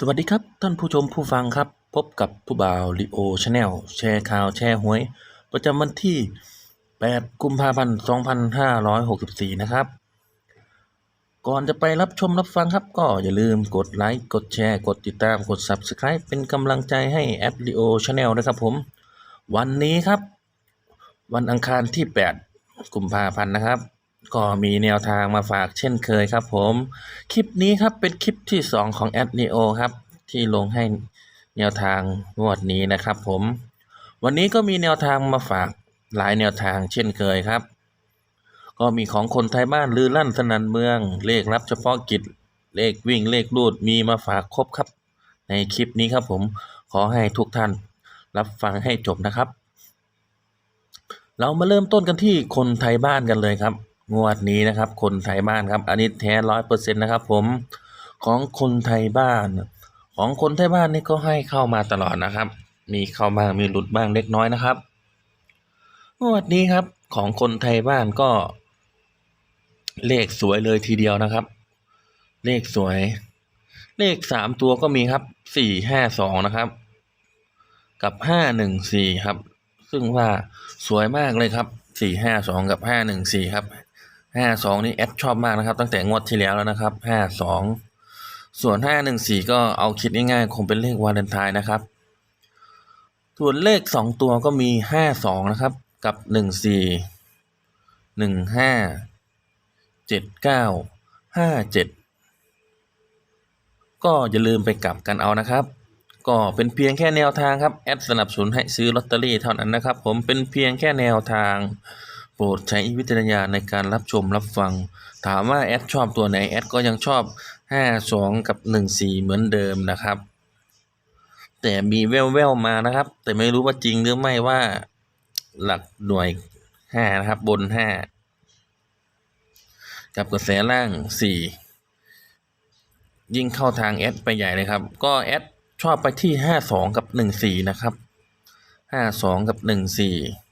สวัสดีครับ ท่านผู้ชมผู้ฟังครับ พบกับผู้บ่าวลีโอชาแนลแชร์ข่าวแชร์หวย ประจำวันที่ 8 กุมภาพันธ์ 2564 นะครับ ก่อนจะไปรับชมรับฟังครับก็อย่าลืมกดไลค์กดแชร์ กดติดตามกด Subscribe เป็นกำลังใจให้แอดลีโอชาแนลนะครับผม วันนี้ครับ วันอังคารที่ 8 กุมภาพันธ์นะครับ ก็มีแนวทางมาฝากเช่นเคยครับผม คลิปนี้ครับเป็นคลิปที่ 2 ของแอดลีโอครับ ที่ลงให้แนวทางงวดนี้นะครับผม วันนี้ก็มีแนวทางมาฝากหลายแนวทางเช่นเคยครับ ก็มีของคนไทยบ้านลือลั่นสนันเมือง เลขรับเฉพาะกิจเลขวิ่งเลขรูดมีมาฝากครบครับ ในคลิปนี้ครับผมขอให้ทุกท่านรับฟังให้จบนะครับ เรามาเริ่มต้นกันที่คนไทยบ้านกันเลยครับ งวดนี้นะครับ คนไทยบ้านครับ อันนี้แท้ร้อยเปอร์เซ็นต์นะครับ ผมของคนไทยบ้าน ของคนไทยบ้านนี่ก็ให้เข้ามาตลอดนะครับ มีเข้าบ้างมีหลุดบ้างเล็กน้อยนะครับงวดนี้ครับ ของคนไทยบ้านก็ เลขสวยเลยทีเดียวนะครับ เลขสวย เลขสามตัวก็มีครับสี่ห้าสองนะครับ กับห้าหนึ่งสี่ครับ ซึ่งว่าสวยมากเลยครับสี่ห้าสองกับห้าหนึ่งสี่ครับ ห้าสองนี่แอดชอบมากนะครับ ตั้งแต่งวดที่แล้วแล้วนะครับห้าสองส่วนห้าหนึ่งสี่ก็เอาคิดง่ายๆ คงเป็นเลขวาเลนไทน์นะครับ ส่วนเลขสองตัวก็มีห้าสองนะครับ กับหนึ่งสี่หนึ่งห้าเจ็ดเก้าห้าเจ็ดก็อย่าลืมไปกลับกันเอานะครับ ก็เป็นเพียงแค่แนวทางครับ แอดสนับสนุนให้ซื้อลอตเตอรี่เท่านั้นนะครับ ผมเป็นเพียงแค่แนวทาง โปรดใช้วิจารณญาณในการรับชมรับฟัง ถามว่าแอดชอบตัวไหน แอดก็ยังชอบ 52 กับ 14 เหมือนเดิมนะครับ แต่มีแว่วๆมานะครับ แต่ไม่รู้ว่าจริงหรือไม่ว่าหลักหน่วย 5 นะครับ บน 5 กับกระแสล่าง 4 ยิ่งเข้าทางแอดไปใหญ่เลยครับ ก็แอดชอบไปที่ 52 กับ 14 นะครับ 52 กับ 14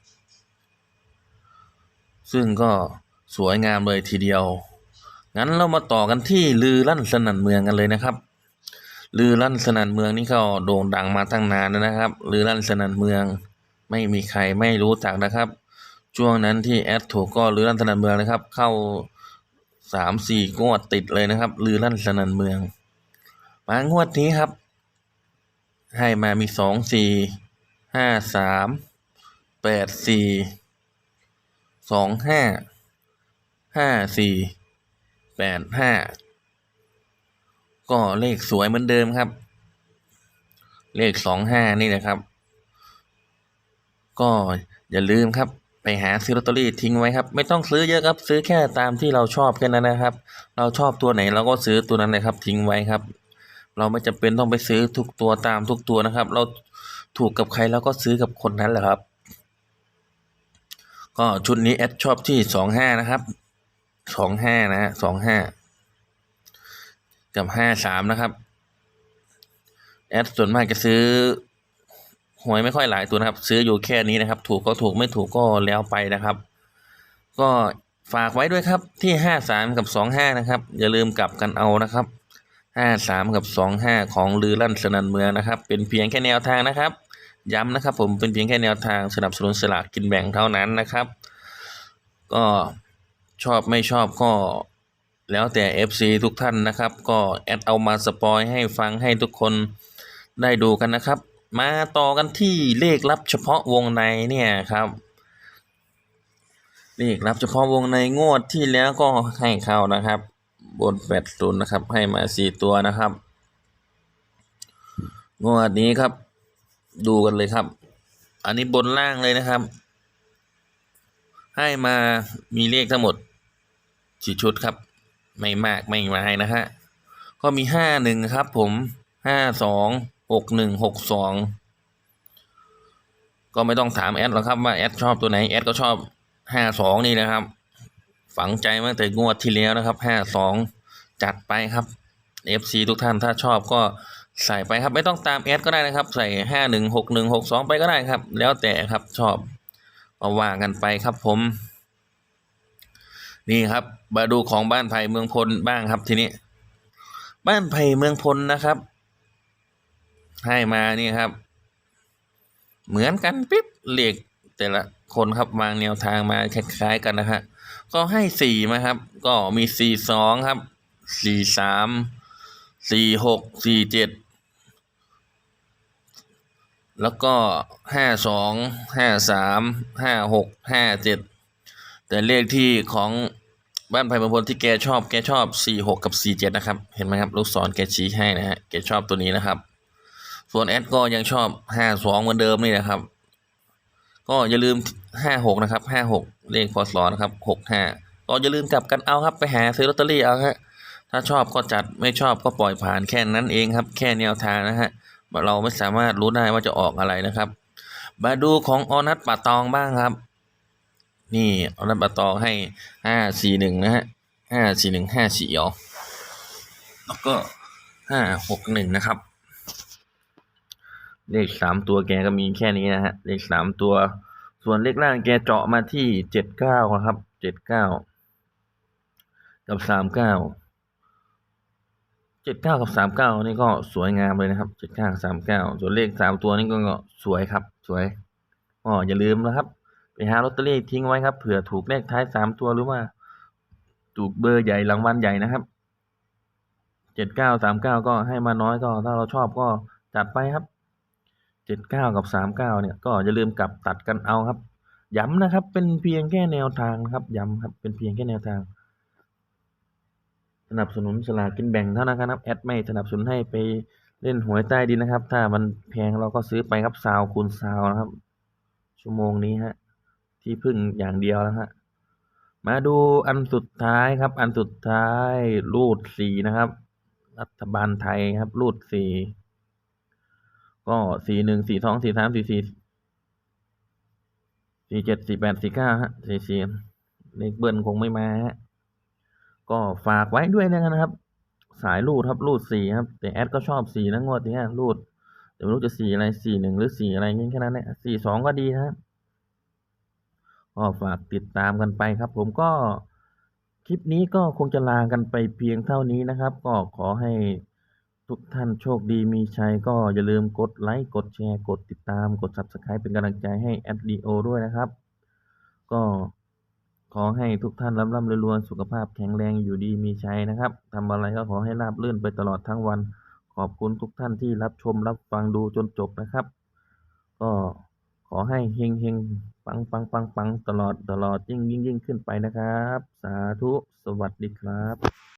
ซึ่งก็สวยงามเลยทีเดียว งั้นเรามาต่อกันที่ลือลั่นสนั่นเมืองกันเลยนะครับ ลือลั่นสนั่นเมืองนี่ก็โด่งดังมาตั้งนานแล้วนะครับ ลือลั่นสนั่นเมือง ไม่มีใครไม่รู้จักนะครับ ช่วงนั้นที่แอดถูกก็ลือลั่นสนั่นเมืองนะครับ เข้าสามสี่งวดติดเลยนะครับ ลือลั่นสนั่นเมือง มางวดนี้ครับ ให้มามีสองสี่ห้าสามแปดสี่ สองห้าห้าสี่แปดห้าก็เลขสวยเหมือนเดิมครับ เลขสองห้านี่นะครับ ก็อย่าลืมครับ ไปหาซื้อลอตเตอรี่ทิ้งไว้ครับ ไม่ต้องซื้อเยอะครับ ซื้อแค่ตามที่เราชอบแค่นั้นนะครับ เราชอบตัวไหนเราก็ซื้อตัวนั้นเลยครับ ทิ้งไว้ครับ เราไม่จำเป็นต้องไปซื้อทุกตัวตามทุกตัวนะครับ เราถูกกับใครเราก็ซื้อกับคนนั้นแหละครับ ก็ชุดนี้แอดชอบที่สองห้านะครับสองห้านะฮะสองห้ากับห้าสามนะครับ แอดส่วนมากจะซื้อหวยไม่ค่อยหลายตัวนะครับ ซื้ออยู่แค่นี้นะครับ ถูกก็ถูกไม่ถูกก็แล้วไปนะครับ ก็ฝากไว้ด้วยครับที่ห้าสามกับสองห้านะครับ อย่าลืมกลับกันเอานะครับห้าสามกับสองห้าของลือลั่นสนันเมืองนะครับ เป็นเพียงแค่แนวทางนะครับ ย้ำนะครับผมเป็นเพียงแค่แนวทางสนับสนุนสลากกินแบ่งเท่านั้นนะครับ ก็ชอบไม่ชอบก็แล้วแต่ FC ทุกท่านนะครับ ก็แอดเอามาสปอยให้ฟังให้ทุกคนได้ดูกันนะครับ มาต่อกันที่เลขลับเฉพาะวงในเนี่ยครับ เลขลับเฉพาะวงในงวดที่แล้วก็ให้เข้านะครับ บนแปดศูนย์นะครับให้มาสี่ตัวนะครับ งวดนี้ครับ ดูกันเลยครับ อันนี้บนล่างเลยนะครับ ให้มามีเลขทั้งหมดสี่ชุดครับ ไม่มากไม่มายนะฮะก็มีห้าหนึ่งครับ ผมห้าสองหกหนึ่งหกสองก็ไม่ต้องถามแอดหรอกครับว่าแอดชอบตัวไหนแอดก็ชอบห้าสองนี่นะครับ ฝังใจมาตั้งแต่งวดที่แล้วนะครับห้าสองจัดไปครับ FC ทุกท่านถ้าชอบก็ ใส่ไปครับไม่ต้องตามแอดก็ได้นะครับ ใส่ห้าหนึ่งหกหนึ่งหกสองไปก็ได้ครับ แล้วแต่ครับชอบมาว่ากันไปครับผม นี่ครับมาดูของบ้านไผ่เมืองพลบ้างครับทีนี้ บ้านไผ่เมืองพลนะครับ ให้มานี่ครับ เหมือนกันปิ๊บเลขแต่ละคนครับวางแนวทางมาคล้ายๆกันนะฮะก็ให้สี่มาครับ ก็มีสี่สองครับสี่สาม สี่หกสี่เจ็ดแล้วก็ห้าสองห้าสามห้าหกห้าเจ็ดแต่เลขที่ของบ้านไผ่บางพลที่แกชอบแกชอบสี่หกกับสี่เจ็ดนะครับ เห็นไหมครับ ลูกศรแกชี้ให้นะฮะแกชอบตัวนี้นะครับ ส่วนแอดก็ยังชอบห้าสองเหมือนเดิมนี่นะครับ ก็อย่าลืมห้าหกนะครับห้าหกเลขพศนะครับหกห้าก็อย่าลืมกลับกันเอาครับไปหาซื้อลอตเตอรี่เอาฮะ ถ้าชอบก็จัดไม่ชอบก็ปล่อยผ่านแค่นั้นเองครับ แค่แนวทางนะฮะเราไม่สามารถรู้ได้ว่าจะออกอะไรนะครับ มาดูของออนัทป่าตองบ้างครับ นี่ออนัทป่าตองให้ห้าสี่หนึ่งนะฮะห้าสี่หนึ่งห้าสี่อ๋อแล้วก็ห้าหกหนึ่งนะครับ เลขสามตัวแกก็มีแค่นี้นะฮะเลขสามตัว ส่วนเลขล่างแกเจาะมาที่เจ็ดเก้าครับเจ็ดเก้ากับสามเก้า เจ็ดเก้ากับสามเก้านี่ก็สวยงามเลยนะครับเจ็ดเก้าสามเก้าส่วนเลขสามตัวนี่ก็สวยครับ สวยอ๋ออย่าลืมนะครับ ไปหาลอตเตอรี่ทิ้งไว้ครับเผื่อถูกเลขท้ายสามตัวหรือว่า ถูกเบอร์ใหญ่รางวัลใหญ่นะครับเจ็ดเก้าสามเก้าก็ให้มาน้อยก็ ถ้าเราชอบก็จัดไปครับเจ็ดเก้ากับสามเก้าเนี่ยก็อย่าลืมกลับตัดกันเอาครับ ย้ำนะครับ เป็นเพียงแค่แนวทางนะครับ ย้ำครับเป็นเพียงแค่แนวทาง นับสนุนสลากกินแบ่งเท่านั้นครับแอดไม่สนับสนุนให้ไปเล่นหวยใต้ดินนะครับ ถ้ามันแพงเราก็ซื้อไปครับซาวคูณซาวนะครับ ชั่วโมงนี้ฮะ ที่พึ่งอย่างเดียวแล้วฮะมาดูอันสุดท้ายครับ อันสุดท้ายรูดสี่นะครับ รัฐบาลไทยครับ รูดสี่ก็สี่หนึ่งสี่สองสี่สามสี่สี่สี่เจ็ดสี่แปดสี่เก้าฮะสี่สี่เลขเบิ้ลคงไม่มาฮะ ก็ฝากไว้ด้วยนะครับ สายรูดครับรูดสี่ครับ แต่แอดก็ชอบสี่นะงวดนี้รูดแต่ไม่รู้จะสี่อะไรสี่หนึ่งหรือสี่อะไรงี้แค่นั้นแหละสี่สองก็ดีนะครับก็ฝากติดตามกันไปครับ ผมก็คลิปนี้ก็คงจะลากันไปเพียงเท่านี้นะครับ ก็ขอให้ทุกท่านโชคดีมีชัยก็อย่าลืมกดไลค์กดแชร์กดติดตามกด subscribe เป็นกำลังใจให้แอดดีโอด้วยนะครับ ก็ ขอให้ทุกท่านร่ำร่ำรวยๆสุขภาพแข็งแรงอยู่ดีมีชัยนะครับทำอะไรก็ขอให้ราบรื่นไปตลอดทั้งวัน ขอบคุณทุกท่านที่รับชมรับฟังดูจนจบนะครับ ก็ขอให้เฮงเฮงปังปังปังปังตลอดตลอดยิ่งยิ่งยิ่งขึ้นไปนะครับ สาธุสวัสดีครับ